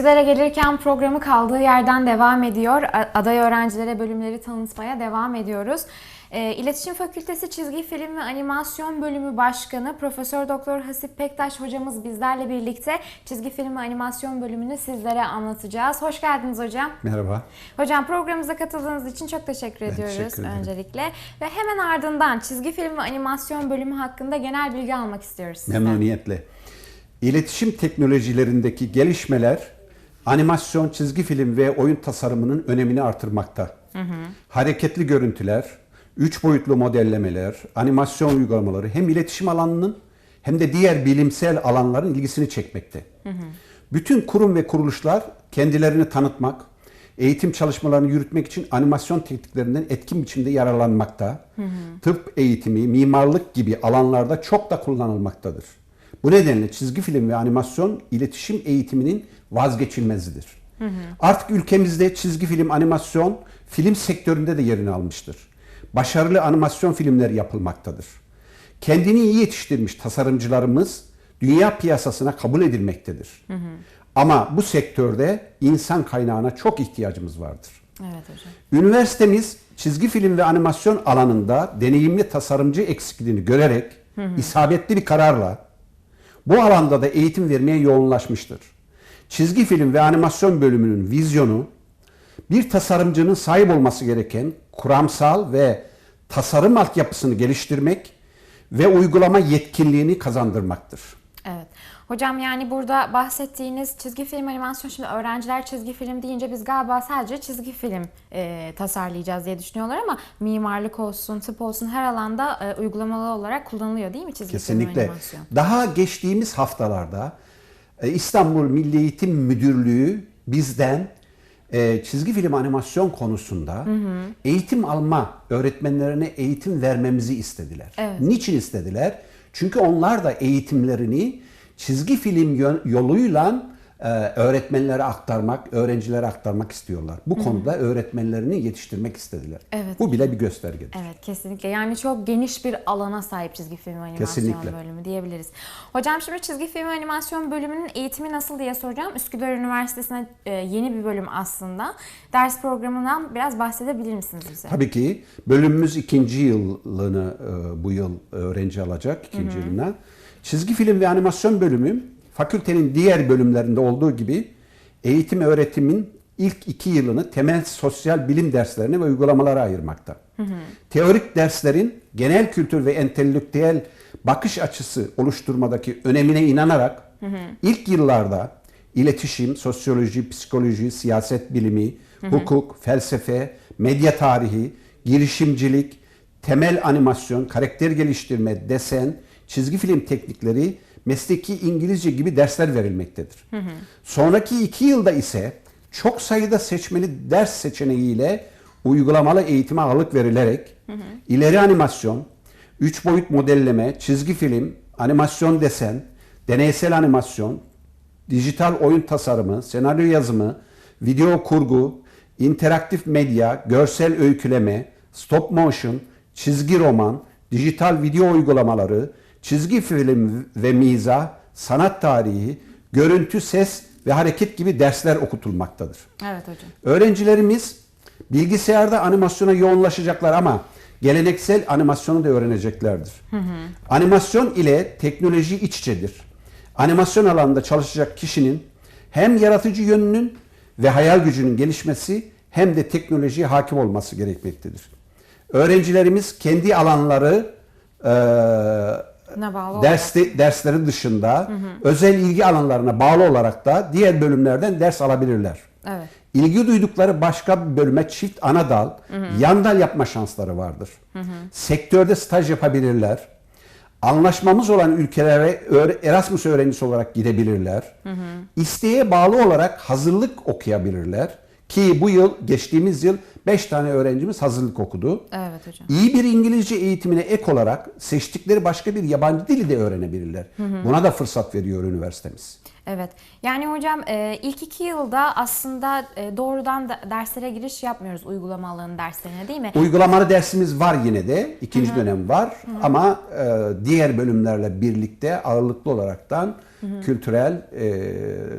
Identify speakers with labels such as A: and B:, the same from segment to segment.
A: Üsküdar'a gelirken programı kaldığı yerden devam ediyor. Aday öğrencilere bölümleri tanıtmaya devam ediyoruz. E, İletişim Fakültesi Çizgi Film ve Animasyon Bölümü Başkanı Profesör Doktor Hasip Pektaş hocamız bizlerle birlikte çizgi film ve animasyon bölümünü sizlere anlatacağız. Hoş geldiniz hocam.
B: Merhaba.
A: Hocam programımıza katıldığınız için çok teşekkür
B: Ben
A: ediyoruz
B: teşekkür ederim.
A: öncelikle. Ve hemen ardından çizgi film ve animasyon bölümü hakkında genel bilgi almak istiyoruz sizden.
B: Memnuniyetle. İletişim teknolojilerindeki gelişmeler animasyon, çizgi film ve oyun tasarımının önemini artırmakta. Hareketli görüntüler, üç boyutlu modellemeler, animasyon uygulamaları hem iletişim alanının hem de diğer bilimsel alanların ilgisini çekmekte. Bütün kurum ve kuruluşlar kendilerini tanıtmak, eğitim çalışmalarını yürütmek için animasyon tekniklerinden etkin biçimde yararlanmakta. Tıp eğitimi, mimarlık gibi alanlarda çok da kullanılmaktadır. Bu nedenle çizgi film ve animasyon iletişim eğitiminin vazgeçilmezidir. Artık ülkemizde çizgi film, animasyon, film sektöründe de yerini almıştır. Başarılı animasyon filmler yapılmaktadır. Kendini iyi yetiştirmiş tasarımcılarımız dünya piyasasına kabul edilmektedir. Ama bu sektörde insan kaynağına çok ihtiyacımız vardır.
A: Evet hocam.
B: Üniversitemiz çizgi film ve animasyon alanında deneyimli tasarımcı eksikliğini görerek isabetli bir kararla bu alanda da eğitim vermeye yoğunlaşmıştır. Çizgi film ve animasyon bölümünün vizyonu bir tasarımcının sahip olması gereken kuramsal ve tasarım altyapısını geliştirmek ve uygulama yetkinliğini kazandırmaktır.
A: Evet. Hocam yani burada bahsettiğiniz çizgi film animasyon şimdi öğrenciler çizgi film deyince biz galiba sadece çizgi film e, tasarlayacağız diye düşünüyorlar ama mimarlık olsun, tıp olsun her alanda e, uygulamalı olarak kullanılıyor değil mi çizgi film
B: Kesinlikle.
A: animasyon?
B: Daha geçtiğimiz haftalarda İstanbul Milli Eğitim Müdürlüğü bizden e, çizgi film animasyon konusunda eğitim alma öğretmenlerine eğitim vermemizi istediler.
A: Evet.
B: Niçin istediler? Çünkü onlar da eğitimlerini çizgi film yoluyla e, öğretmenlere aktarmak, öğrencilere aktarmak istiyorlar. Bu konuda öğretmenlerini yetiştirmek istediler.
A: Evet.
B: Bu bile bir göstergedir.
A: Evet kesinlikle yani çok geniş bir alana sahip çizgi film animasyon
B: Kesinlikle.
A: bölümü diyebiliriz. Hocam şimdi çizgi film animasyon bölümünün eğitimi nasıl diye soracağım. Üsküdar Üniversitesi'ne e, yeni bir bölüm aslında. Ders programından biraz bahsedebilir misiniz bize?
B: Tabii ki bölümümüz ikinci yılını e, bu yıl öğrenci alacak ikinci yılına. Çizgi film ve animasyon bölümü fakültenin diğer bölümlerinde olduğu gibi eğitim öğretimin ilk iki yılını temel sosyal bilim derslerine ve uygulamalara ayırmakta. Teorik derslerin genel kültür ve entelektüel bakış açısı oluşturmadaki önemine inanarak ilk yıllarda iletişim, sosyoloji, psikoloji, siyaset bilimi, hukuk, felsefe, medya tarihi, girişimcilik, temel animasyon, karakter geliştirme, desen, çizgi film teknikleri, mesleki İngilizce gibi dersler verilmektedir. Sonraki iki yılda ise çok sayıda seçmeli ders seçeneğiyle uygulamalı eğitime ağırlık verilerek ileri animasyon, 3 boyut modelleme, çizgi film, animasyon desen, deneysel animasyon, dijital oyun tasarımı, senaryo yazımı, video kurgu, interaktif medya, görsel öyküleme, stop motion, çizgi roman, dijital video uygulamaları, çizgi film ve mizah, sanat tarihi, görüntü, ses ve hareket gibi dersler okutulmaktadır.
A: Evet hocam.
B: Öğrencilerimiz bilgisayarda animasyona yoğunlaşacaklar ama geleneksel animasyonu da öğreneceklerdir. Animasyon ile teknoloji iç içedir. Animasyon alanında çalışacak kişinin hem yaratıcı yönünün ve hayal gücünün gelişmesi hem de teknolojiye hakim olması gerekmektedir. Öğrencilerimiz kendi alanları
A: Bağlı
B: derste, dersleri dışında özel ilgi alanlarına bağlı olarak da diğer bölümlerden ders alabilirler.
A: Evet.
B: İlgi duydukları başka bir bölüme çift ana dal, yan dal yapma şansları vardır. Sektörde staj yapabilirler. Anlaşmamız olan ülkelere Erasmus öğrencisi olarak gidebilirler. İsteğe bağlı olarak hazırlık okuyabilirler. Ki bu yıl, geçtiğimiz yıl 5 tane öğrencimiz hazırlık okudu.
A: Evet hocam.
B: İyi bir İngilizce eğitimine ek olarak seçtikleri başka bir yabancı dili de öğrenebilirler. Buna da fırsat veriyor üniversitemiz.
A: Evet. Yani hocam e, ilk iki yılda aslında e, doğrudan da derslere giriş yapmıyoruz uygulama alanı derslerine değil mi?
B: Uygulamalı dersimiz var yine de. ikinci dönem var. Ama e, diğer bölümlerle birlikte ağırlıklı olaraktan kültürel e,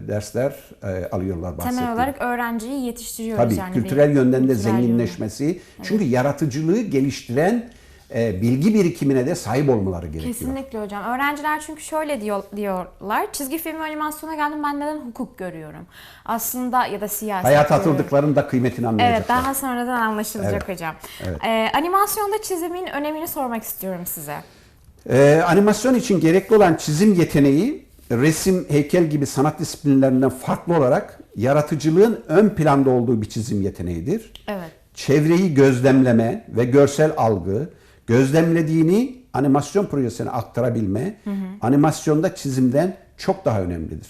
B: dersler e, alıyorlar bahsettiğim.
A: Temel olarak öğrenciyi yetiştiriyoruz
B: Tabii
A: yani.
B: kültürel yönden de
A: kültürel yönden.
B: zenginleşmesi. Çünkü yaratıcılığı geliştiren e, bilgi birikimine de sahip olmaları gerekiyor.
A: Kesinlikle hocam. Öğrenciler çünkü şöyle diyor, diyorlar. Çizgi film animasyona geldim ben neden hukuk görüyorum? Aslında ya da siyaset
B: Hayata
A: görüyorum.
B: atıldıklarında kıymetini anlayacaklar.
A: Evet daha sonradan anlaşılacak
B: Evet.
A: hocam.
B: Evet.
A: Ee, animasyonda çizimin önemini sormak istiyorum size.
B: Ee, animasyon için gerekli olan çizim yeteneği resim, heykel gibi sanat disiplinlerinden farklı olarak yaratıcılığın ön planda olduğu bir çizim yeteneğidir.
A: Evet.
B: Çevreyi gözlemleme ve görsel algı, gözlemlediğini animasyon projesine aktarabilme, animasyonda çizimden çok daha önemlidir.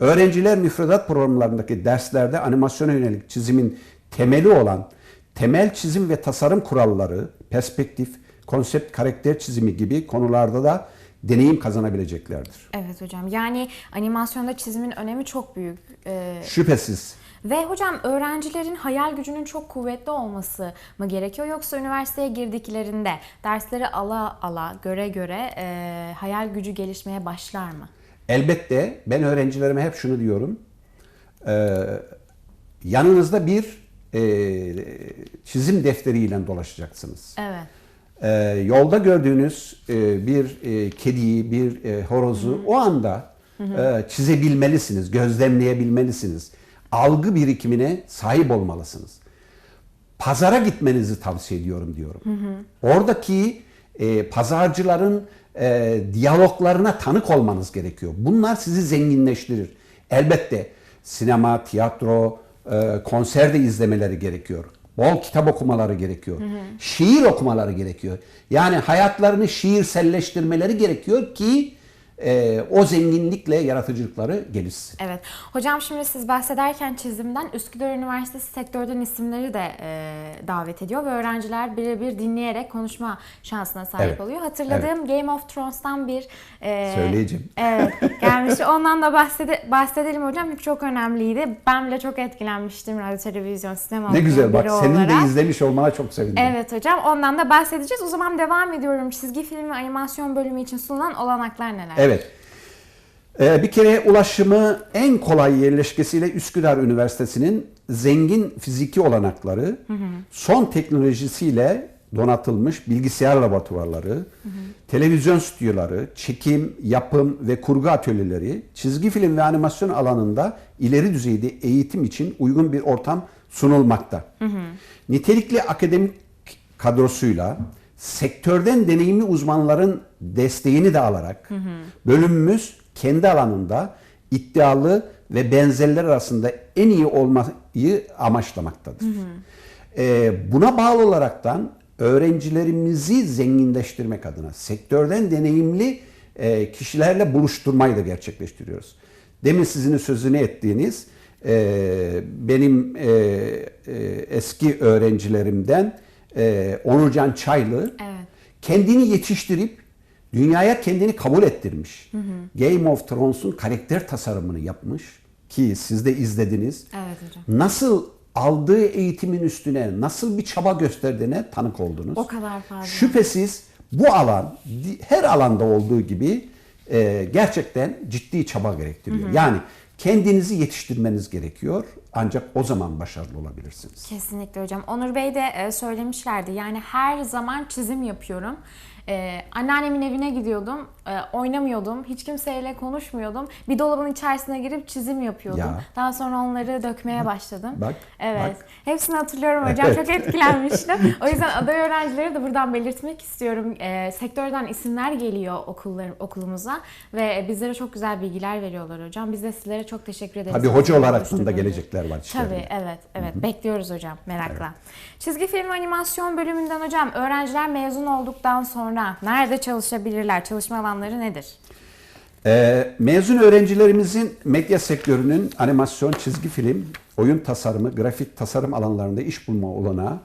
B: Öğrenciler müfredat programlarındaki derslerde animasyona yönelik çizimin temeli olan temel çizim ve tasarım kuralları, perspektif, konsept, karakter çizimi gibi konularda da deneyim kazanabileceklerdir.
A: Evet hocam. Yani animasyonda çizimin önemi çok büyük. Ee,
B: Şüphesiz.
A: Ve hocam öğrencilerin hayal gücünün çok kuvvetli olması mı gerekiyor yoksa üniversiteye girdiklerinde dersleri ala ala göre göre e, hayal gücü gelişmeye başlar mı?
B: Elbette ben öğrencilerime hep şunu diyorum. Ee, yanınızda bir e, çizim defteriyle dolaşacaksınız.
A: Evet.
B: Ee, yolda gördüğünüz e, bir e, kediyi, bir e, horozu o anda e, çizebilmelisiniz, gözlemleyebilmelisiniz. Algı birikimine sahip olmalısınız. Pazara gitmenizi tavsiye ediyorum diyorum. Oradaki e, pazarcıların e, diyaloglarına tanık olmanız gerekiyor. Bunlar sizi zenginleştirir. Elbette sinema, tiyatro, e, konser de izlemeleri gerekiyor. Bol kitap okumaları gerekiyor. Şiir okumaları gerekiyor. Yani hayatlarını şiirselleştirmeleri gerekiyor ki e, o zenginlikle yaratıcılıkları gelişsin.
A: Evet. Hocam şimdi siz bahsederken çizimden Üsküdar Üniversitesi sektörden isimleri de e, davet ediyor ve öğrenciler birebir dinleyerek konuşma şansına sahip
B: Evet.
A: oluyor. Hatırladığım Game of Thrones'tan bir e,
B: Söyleyeceğim.
A: Evet gelmiş. Ondan da bahsede, bahsedelim hocam çünkü çok önemliydi. Ben bile çok etkilenmiştim radyo, televizyon, sinema
B: Ne güzel bak
A: biri
B: senin de
A: olarak.
B: izlemiş olmana çok sevindim.
A: Evet hocam ondan da bahsedeceğiz. O zaman devam ediyorum. Çizgi film ve animasyon bölümü için sunulan olanaklar neler?
B: Evet. Ee, bir kere ulaşımı en kolay yerleşkesiyle Üsküdar Üniversitesi'nin zengin fiziki olanakları, son teknolojisiyle donatılmış bilgisayar laboratuvarları, televizyon stüdyoları, çekim, yapım ve kurgu atölyeleri, çizgi film ve animasyon alanında ileri düzeyde eğitim için uygun bir ortam sunulmakta. Nitelikli akademik kadrosuyla sektörden deneyimli uzmanların desteğini de alarak bölümümüz kendi alanında iddialı ve benzerler arasında en iyi olmayı amaçlamaktadır. Ee, buna bağlı olaraktan öğrencilerimizi zenginleştirmek adına sektörden deneyimli e, kişilerle buluşturmayı da gerçekleştiriyoruz. Demin sizin sözünü ettiğiniz e, benim e, eski öğrencilerimden e, Onurcan Çaylı
A: Evet.
B: kendini yetiştirip dünyaya kendini kabul ettirmiş. Game of Thrones'un karakter tasarımını yapmış ki siz de izlediniz.
A: Evet hocam.
B: Nasıl aldığı eğitimin üstüne nasıl bir çaba gösterdiğine tanık oldunuz.
A: O kadar fazla.
B: Şüphesiz bu alan her alanda olduğu gibi e, gerçekten ciddi çaba gerektiriyor. Yani kendinizi yetiştirmeniz gerekiyor ancak o zaman başarılı olabilirsiniz.
A: Kesinlikle hocam. Onur Bey de e, söylemişlerdi. Yani her zaman çizim yapıyorum. E, anneannemin evine gidiyordum. e, oynamıyordum. Hiç kimseyle konuşmuyordum. Bir dolabın içerisine girip çizim yapıyordum.
B: Ya.
A: Daha sonra onları dökmeye başladım.
B: bak,
A: Evet.
B: bak.
A: Hepsini hatırlıyorum hocam.
B: Evet.
A: Çok etkilenmiştim. o yüzden aday öğrencileri de buradan belirtmek istiyorum. E, sektörden isimler geliyor okullar, okulumuza ve bizlere çok güzel bilgiler veriyorlar hocam. Biz de sizlere çok teşekkür ederiz.
B: Tabii hoca olarak da gelecekler var içlerinde.
A: Tabii evet evet bekliyoruz hocam merakla. Çizgi film animasyon bölümünden hocam öğrenciler mezun olduktan sonra nerede çalışabilirler? Çalışma alanları nedir?
B: Ee, mezun öğrencilerimizin medya sektörünün animasyon, çizgi film, oyun tasarımı, grafik tasarım alanlarında iş bulma olanağı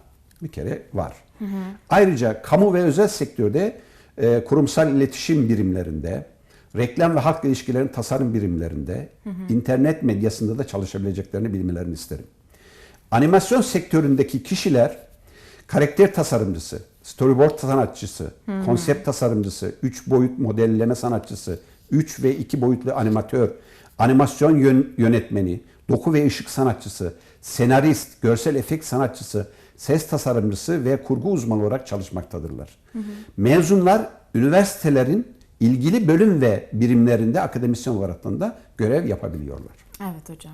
B: bir kere var. Ayrıca kamu ve özel sektörde e, kurumsal iletişim birimlerinde, reklam ve halk ilişkilerin tasarım birimlerinde, internet medyasında da çalışabileceklerini bilmelerini isterim. Animasyon sektöründeki kişiler karakter tasarımcısı, storyboard sanatçısı, konsept tasarımcısı, 3 boyut modelleme sanatçısı, 3 ve 2 boyutlu animatör, animasyon yön- yönetmeni, doku ve ışık sanatçısı, senarist, görsel efekt sanatçısı, ses tasarımcısı ve kurgu uzmanı olarak çalışmaktadırlar. Mezunlar üniversitelerin ilgili bölüm ve birimlerinde akademisyen olarak da görev yapabiliyorlar.
A: Evet hocam.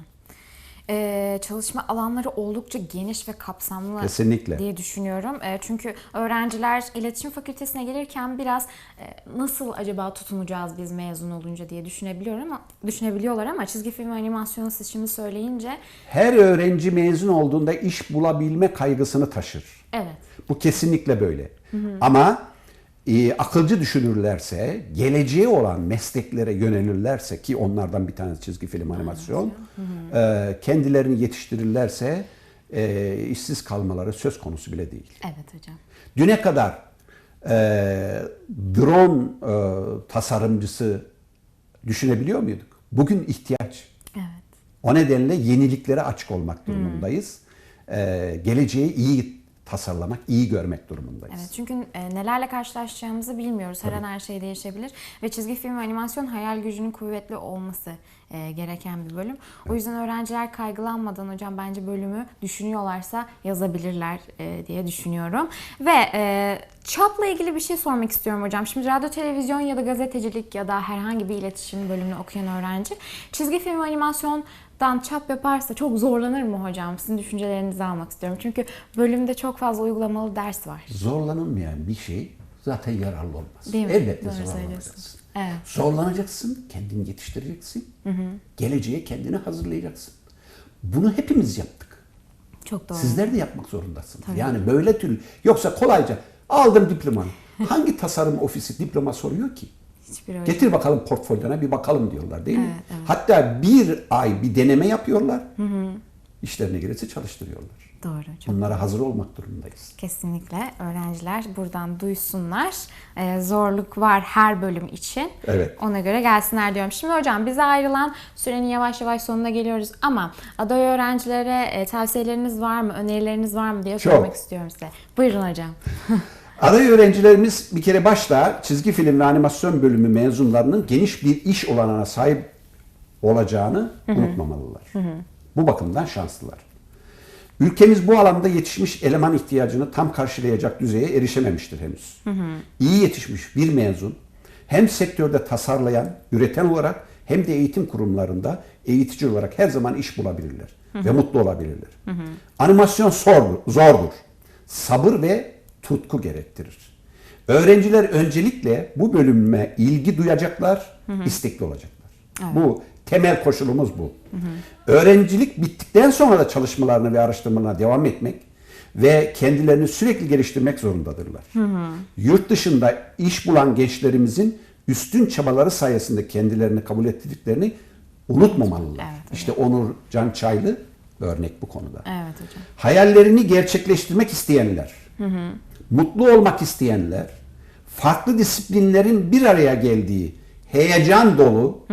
A: Ee, çalışma alanları oldukça geniş ve kapsamlı
B: Kesinlikle.
A: diye düşünüyorum. Ee, çünkü öğrenciler iletişim fakültesine gelirken biraz e, nasıl acaba tutunacağız biz mezun olunca diye düşünebiliyor ama düşünebiliyorlar ama çizgi film animasyonu siz şimdi söyleyince
B: Her öğrenci mezun olduğunda iş bulabilme kaygısını taşır.
A: evet
B: Bu kesinlikle böyle. Ama e, akılcı düşünürlerse, geleceği olan mesleklere yönelirlerse ki onlardan bir tanesi çizgi film animasyon, e, kendilerini yetiştirirlerse e, işsiz kalmaları söz konusu bile değil.
A: evet hocam.
B: Düne kadar e, drone e, tasarımcısı düşünebiliyor muyduk? Bugün ihtiyaç.
A: Evet.
B: O nedenle yeniliklere açık olmak durumundayız. Ee, geleceği iyi tasarlamak, iyi görmek durumundayız.
A: Evet çünkü e, nelerle karşılaşacağımızı bilmiyoruz. Her an her şey değişebilir ve çizgi film ve animasyon hayal gücünün kuvvetli olması e, gereken bir bölüm. O yüzden öğrenciler kaygılanmadan hocam bence bölümü düşünüyorlarsa yazabilirler e, diye düşünüyorum. Ve e, çapla ilgili bir şey sormak istiyorum hocam. Şimdi radyo, televizyon ya da gazetecilik ya da herhangi bir iletişim bölümünü okuyan öğrenci çizgi film animasyon dan çap yaparsa çok zorlanır mı hocam? Sizin düşüncelerinizi almak istiyorum. Çünkü bölümde çok fazla uygulamalı ders var.
B: Zorlanılmayan bir şey zaten yararlı olmaz.
A: Değil mi?
B: Elbette
A: Doğru
B: zorlanacaksın.
A: Evet.
B: Zorlanacaksın, kendini yetiştireceksin. Geleceğe kendini hazırlayacaksın. Bunu hepimiz yaptık.
A: Çok doğru.
B: Sizler de yapmak zorundasınız. Yani böyle türlü. Yoksa kolayca aldım diplomanı. Hangi tasarım ofisi diploma soruyor ki?
A: Hiçbir öyle.
B: Getir bakalım portfolyona bir bakalım diyorlar değil mi?
A: Evet, evet.
B: Hatta bir ay bir deneme yapıyorlar. İşlerine gelirse çalıştırıyorlar.
A: Doğru hocam.
B: Bunlara hazır olmak durumundayız.
A: Kesinlikle öğrenciler buradan duysunlar. Ee, zorluk var her bölüm için.
B: Evet.
A: Ona göre gelsinler diyorum. Şimdi hocam bize ayrılan sürenin yavaş yavaş sonuna geliyoruz ama aday öğrencilere e, tavsiyeleriniz var mı, önerileriniz var mı diye
B: Çok.
A: sormak istiyorum size. Buyurun hocam.
B: Aday öğrencilerimiz bir kere başta çizgi film ve animasyon bölümü mezunlarının geniş bir iş olanına sahip olacağını unutmamalılar. Bu bakımdan şanslılar. Ülkemiz bu alanda yetişmiş eleman ihtiyacını tam karşılayacak düzeye erişememiştir henüz. İyi yetişmiş bir mezun hem sektörde tasarlayan, üreten olarak hem de eğitim kurumlarında eğitici olarak her zaman iş bulabilirler ve mutlu olabilirler. Animasyon zordur, zordur. Sabır ve tutku gerektirir. Öğrenciler öncelikle bu bölüme ilgi duyacaklar, istekli olacaklar. Bu temel koşulumuz bu. Öğrencilik bittikten sonra da çalışmalarına ve araştırmalarına devam etmek ve kendilerini sürekli geliştirmek zorundadırlar. Yurt dışında iş bulan gençlerimizin üstün çabaları sayesinde kendilerini kabul ettirdiklerini unutmamalılar.
A: Evet, evet.
B: işte Onur Can Çaylı örnek bu konuda.
A: Evet hocam.
B: Hayallerini gerçekleştirmek isteyenler, mutlu olmak isteyenler, farklı disiplinlerin bir araya geldiği heyecan dolu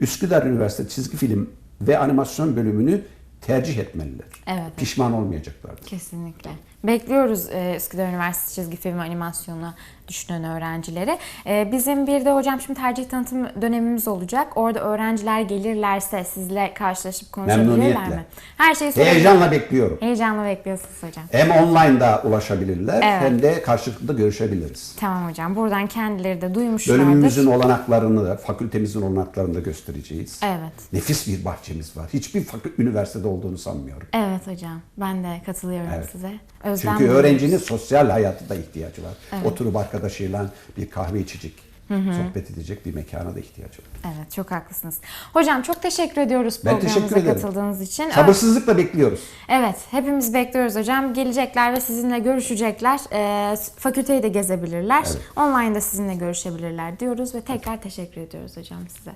B: Üsküdar Üniversitesi Çizgi Film ve Animasyon bölümünü tercih etmeliler.
A: Evet.
B: Pişman olmayacaklardır.
A: Kesinlikle. Bekliyoruz e, Üsküdar Üniversitesi çizgi film animasyonu düşünen öğrencileri. E, bizim bir de hocam şimdi tercih tanıtım dönemimiz olacak. Orada öğrenciler gelirlerse sizle karşılaşıp konuşabilirler mi? Her şeyi.
B: Heyecanla bekliyorum.
A: Heyecanla bekliyorsunuz hocam.
B: Hem online'da ulaşabilirler
A: Evet.
B: hem de karşılıklı görüşebiliriz.
A: Tamam hocam. Buradan kendileri de duymuşlardır.
B: Bölümümüzün olanaklarını da, fakültemizin olanaklarını da göstereceğiz.
A: Evet.
B: Nefis bir bahçemiz var. Hiçbir fakü- üniversitede olduğunu sanmıyorum.
A: Evet hocam. Ben de katılıyorum
B: Evet.
A: size. Özlem
B: Çünkü öğrencinin sosyal hayatı da ihtiyacı var. Oturup arkadaşıyla bir kahve içecek, sohbet edecek bir mekana da ihtiyacı var.
A: Evet çok haklısınız. Hocam çok teşekkür ediyoruz
B: Ben
A: programımıza
B: teşekkür ederim.
A: katıldığınız için.
B: Sabırsızlıkla bekliyoruz.
A: Evet, hepimiz bekliyoruz hocam. Gelecekler ve sizinle görüşecekler. Ee, fakülteyi de gezebilirler.
B: Evet.
A: Online'da sizinle görüşebilirler diyoruz ve tekrar teşekkür ediyoruz hocam size.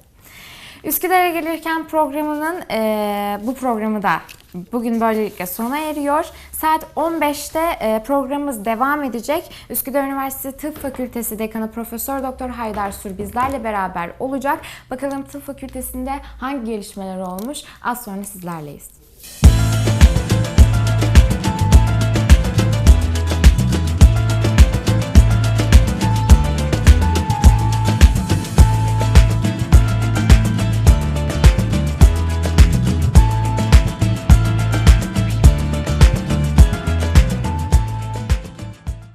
A: Üsküdar'a gelirken programının e, bu programı da bugün böylelikle sona eriyor. Saat 15'te e, programımız devam edecek. Üsküdar Üniversitesi Tıp Fakültesi Dekanı Profesör Doktor Haydar Sur bizlerle beraber olacak. Bakalım tıp fakültesinde hangi gelişmeler olmuş? Az sonra sizlerleyiz.